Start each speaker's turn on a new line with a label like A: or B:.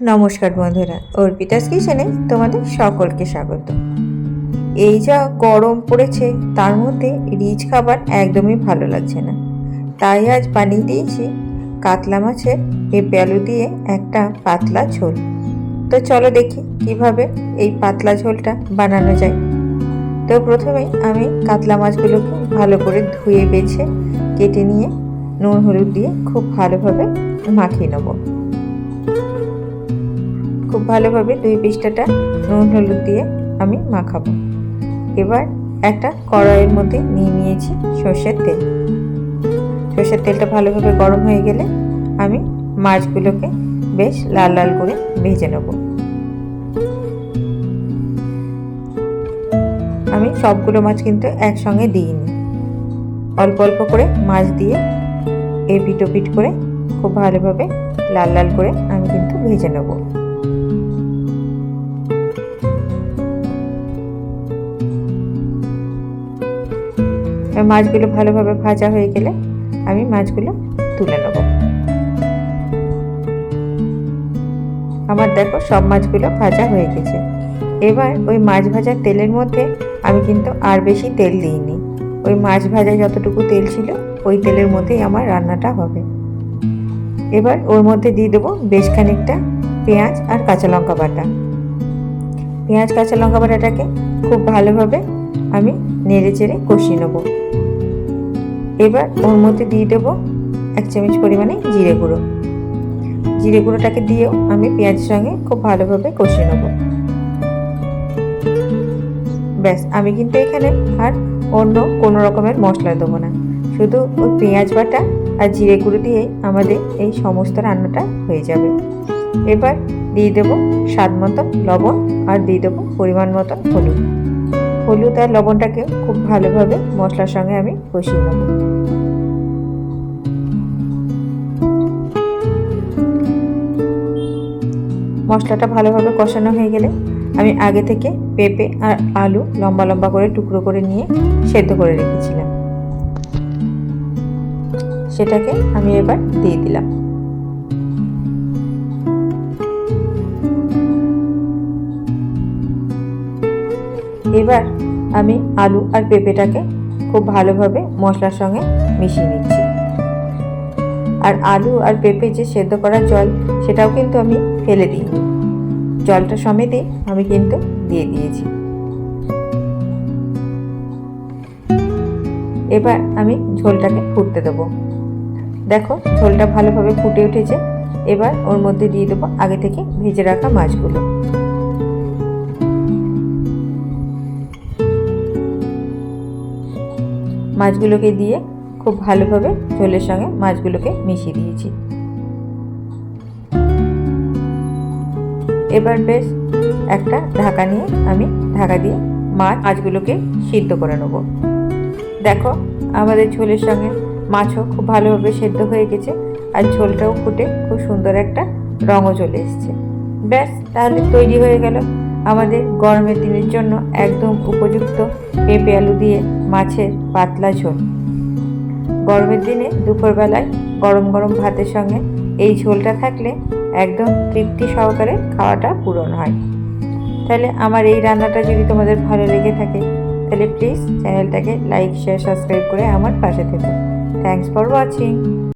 A: নমস্কার বন্ধুরা অর্পিতাস কিচেনে তোমাদের সকলকে স্বাগত। এই যা গরম পড়েছে, তার মধ্যে রিচ খাবার একদমই ভালো লাগছে না। তাই আজ বানিয়ে দিয়েছি কাতলা মাছের পেঁপে আলু দিয়ে একটা পাতলা ঝোল। তো চলো দেখি কীভাবে এই পাতলা ঝোলটা বানানো যায়। তো প্রথমেই আমি কাতলা মাছগুলোকে ভালো করে ধুয়ে বেছে, কেটে নিয়ে নুন হলুদ দিয়ে খুব ভালোভাবে মাখিয়ে নেব। খুব ভালোভাবে দুই পিসটাটা নুন, হলুদ দিয়ে আমি মাখাবো। এবার একটা কড়াইয়ের মধ্যে নিয়ে নিয়েছি সর্ষের তেল। সর্ষের তেলটা ভালোভাবে গরম হয়ে গেলে আমি মাছগুলোকে বেশ লাল লাল করে ভেজে নেব। আমি সবগুলো মাছ কিন্তু একসঙ্গে দিইনি। অল্প অল্প করে মাছ দিয়ে এ পিটো পিট করে খুব ভালোভাবে লাল লাল করে আমি কিন্তু ভেজে নেব। মাছগুলো ভালোভাবে ভাজা হয়ে গেলে আমি মাছগুলো তুলে নেব। আমার দেখো সব মাছগুলো ভাজা হয়ে গেছে। এবার ওই মাছ ভাজার তেলের মধ্যে আমি কিন্তু আর বেশি তেল দিইনি। ওই মাছ ভাজা যতটুকু তেল ছিল, ওই তেলের মধ্যেই আমার রান্নাটা হবে। এবার ওর মধ্যে দিয়ে দেবো বেশ খানিকটা পেঁয়াজ আর কাঁচা লঙ্কা বাটা। পেঁয়াজ, কাঁচা লঙ্কা বাটাটাকে খুব ভালোভাবে আমি নেড়ে চেড়ে কষিয়ে নেব। এবার ওর মধ্যে দিয়ে দেবো এক চামচ পরিমাণে জিরে গুঁড়ো। জিরে গুঁড়োটাকে দিয়েও আমি পেঁয়াজের সঙ্গে খুব ভালোভাবে কষিয়ে নেব। ব্যাস, আমি কিন্তু এখানে আর অন্য কোনো রকমের মশলা দেবো না। শুধু ওই পেঁয়াজ বাটা আর জিরে গুঁড়ো দিয়েই আমাদের এই সমস্ত রান্নাটা হয়ে যাবে। এবার দিয়ে দেবো স্বাদ মতো লবণ আর দিয়ে দেবো পরিমাণ মতো হলুদ। হলুদ আর লবণটাকে খুব ভালোভাবে মশলার সঙ্গে আমি কষিয়ে নেব। মশলাটা ভালোভাবে কষানো হয়ে গেলে আমি আগে থেকে পেঁপে আর আলু লম্বা লম্বা করে টুকরো করে নিয়ে সেদ্ধ করে রেখেছিলাম। সেটাকে আমি এবার দিয়ে দিলাম। এবার আমি আলু আর পেঁপেটাকে খুব ভালোভাবে মশলার সঙ্গে মিশিয়ে নিচ্ছি। আর আলু আর পেঁপে যে সেদ্ধ করা জল, সেটাও কিন্তু আমি ফেলে দিই। জলটা সমেতে আমি কিন্তু দিয়ে দিয়েছি। এবার আমি ঝোলটাকে ফুটতে দেবো। দেখো, ঝোলটা ভালোভাবে ফুটে উঠেছে। এবার ওর মধ্যে দিয়ে দেবো আগে থেকে ভেজে রাখা মাছগুলো। মাছগুলোকে দিয়ে খুব ভালোভাবে ঝোলের সঙ্গে মাছগুলোকে মিশিয়ে দিয়েছি। এবার বেশ একটা ঢাকা নিয়ে আমি ঢাকা দিয়ে মাছ, মাছগুলোকে সিদ্ধ করে নেব। দেখো, আমাদের ঝোলের সঙ্গে মাছও খুব ভালোভাবে সেদ্ধ হয়ে গেছে আর ঝোলটাও ফুটে খুব সুন্দর একটা রঙও চলে এসছে। ব্যাস, তাহলে তৈরি হয়ে গেল। আমাদের গরমের দিনের জন্য একদম উপযুক্ত পেঁপে আলু দিয়ে মাছের পাতলা ঝোল। গরমের দিনে দুপুরবেলায় গরম গরম ভাতের সঙ্গে এই ঝোলটা থাকলে একদম তৃপ্তি সহকারে খাওয়াটা পূরণ হয়। তাহলে আমার এই রান্নাটা যদি তোমাদের ভালো লেগে থাকে, তাহলে প্লিজ চ্যানেলটাকে লাইক শেয়ার সাবস্ক্রাইব করে আমার পাশে থেকো। Thanks for watching